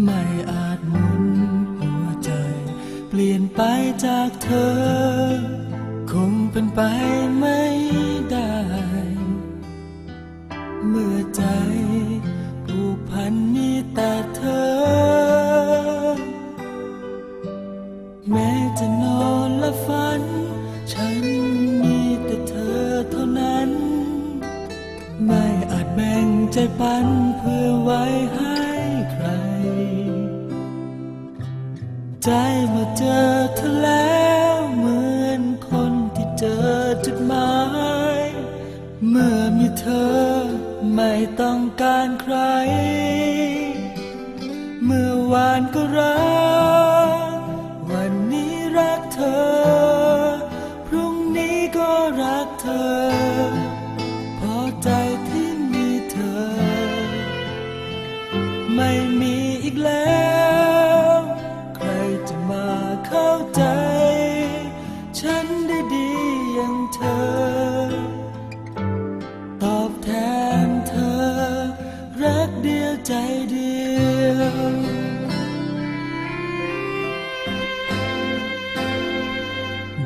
ไม่อาจหมุนหัวใจ เปลี่ยนไปจากเธอ คงเป็นไปไม่ได้ เมื่อใจ ใจเมื่อเจอเธอแล้วเหมือนคนที่เจอจุดหมาย เมื่อมีเธอไม่ต้องการใคร เมื่อวานก็รัก อ ตอบแทนเธอ รักเดียวใจเดียว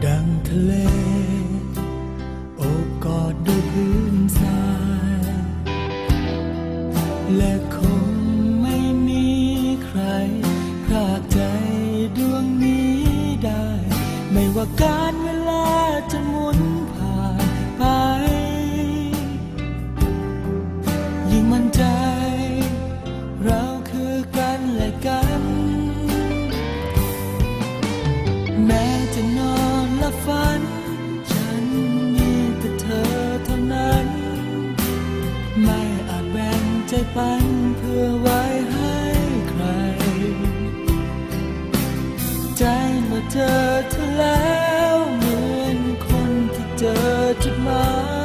ดังทะเล to my.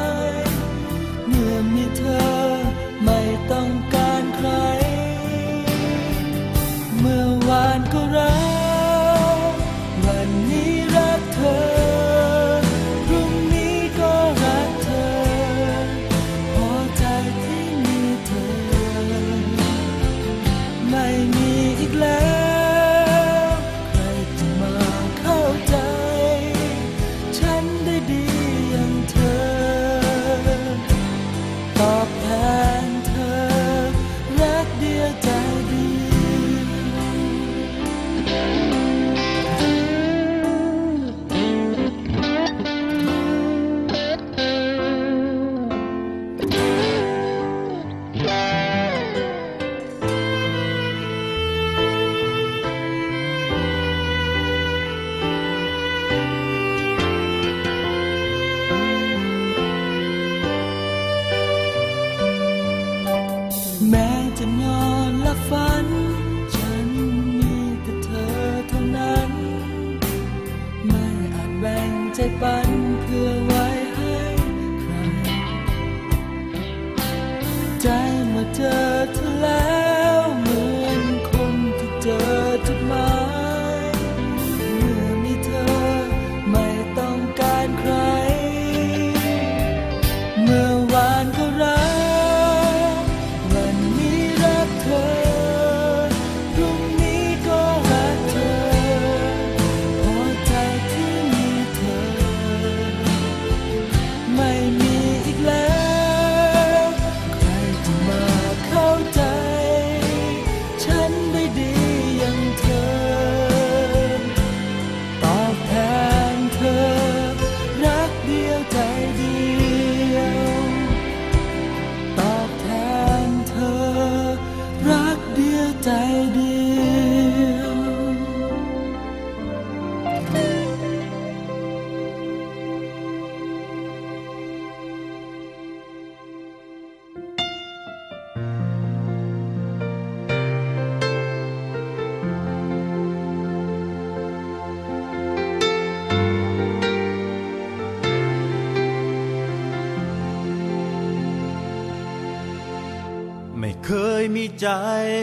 ใจ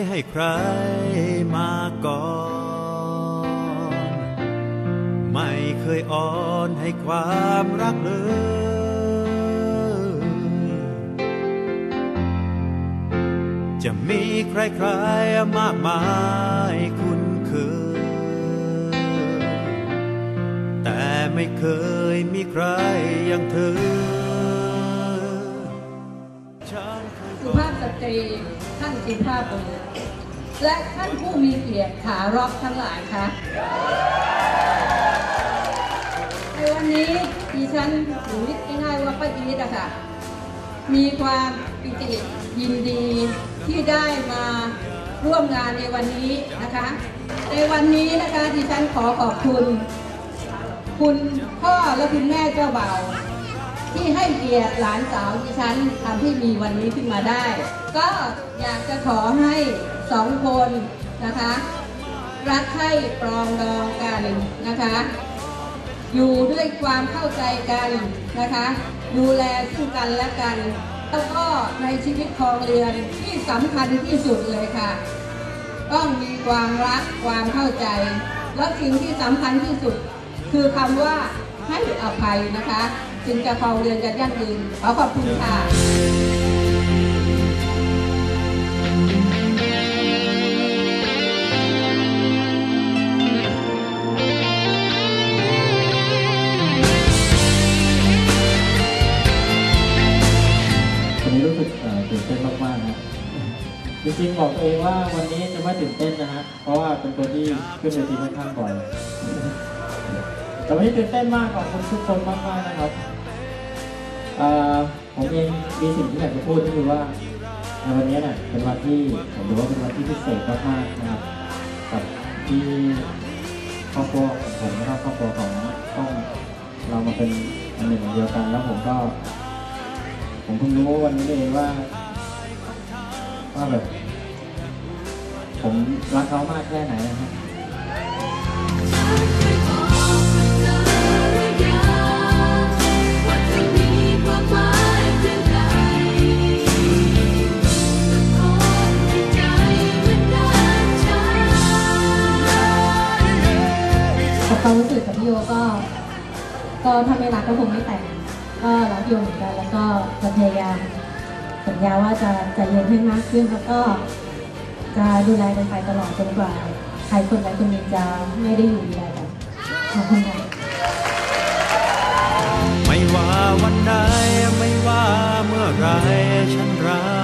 ให้ใครมาก่อไม่เคยอ่อนให้ความรักเลย จะมีใครๆมากมายคุณเคย แต่ไม่เคยมีใครอย่างเธอสุภาพสตรี ท่านสุภาพบุรุษและท่านผู้มีเกียรติขาร็อกทั้งหลายคะในวันนี้ดิฉันหรือเรียกง่ายๆว่าป้าอีทอะค่ะ มีความปิติยินดีที่ได้มาร่วมงานในวันนี้นะคะ ในวันนี้นะคะดิฉันขอขอบคุณ คุณพ่อและคุณแม่เจ้าบ่าว ที่ให้เกียรติหลานสาวดิฉันทำให้มีวันนี้ขึ้นมาได้ ก็อยากจะขอให้สองคนนะคะ รักใคร่ปรองดองกันนะคะ อยู่ด้วยความเข้าใจกันนะคะ ดูแลซึ่งกันและกัน แล้วก็ในชีวิตครองเรือนที่สำคัญที่สุดเลยค่ะ ต้องมีความรักความเข้าใจ แล้วสิ่งที่สำคัญที่สุด คือคำว่าให้อภัยนะคะ จึงจะครองเรือนกันยั่งยืนขอขอบคุณค่ะวันนี้รู้สึกตื่นเต้นมากๆนะจริงๆบอกตัวเองว่าวันนี้จะไม่ตื่นเต้นนะฮะ เพราะว่าเป็นคนที่ขึ้นเวทีค่อนข้างบ่อย แต่วันนี้ตื่นเต้นมากขอบคุณทุกคนมากๆนะครับอ่อผมเองมีสิ่งที่อยากจะพูดก็คือว่าในวันนี้เนี่ยเป็นวันที่ผมถือว่าเป็นวันที่พิเศษมากๆนะครับกับที่ครอบครัวของผมและครอบครัวของต้องเรามาเป็นอันหนึ่งอันเดียวกัน แล้วผมก็ ผมเพิ่งรู้วันนี้เองว่าว่าแบบ ผมรักเขามากแค่ไหนนะครับ็ถ้าไม่รักก็คงไม่แต่งก็รักอยู่เหมือนกันแล้วก็จะพยายามสัญญาว่าจะจะเรียนให้มากขึ้นแล้วก็จะดูแลกันไปตลอดจนกว่าใครคนใดคนหนึ่งจะไม่ได้อยู่ดีแลกันขอบคุณค่ะไม่ว่าวันใดไม่ว่าเมื่อไรฉันรัก